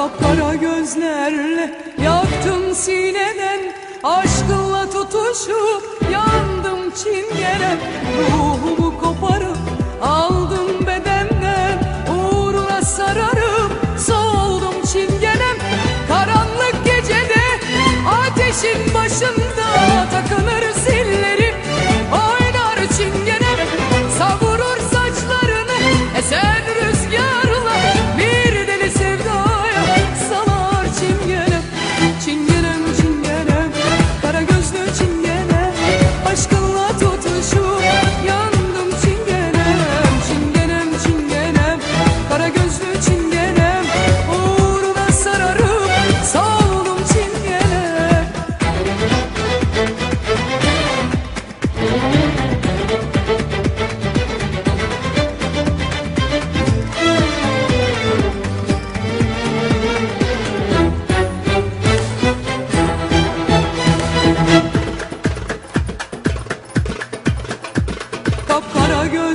kapkara gözlerle Yaktım sineden aşkınla tutuşup Yandım çingenem ruhumu koparıp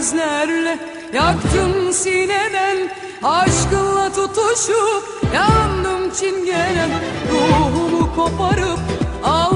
gözlerle Yaktım sineden Aşkınla tutuşup Yandım çingenen Ruhumu koparıp Al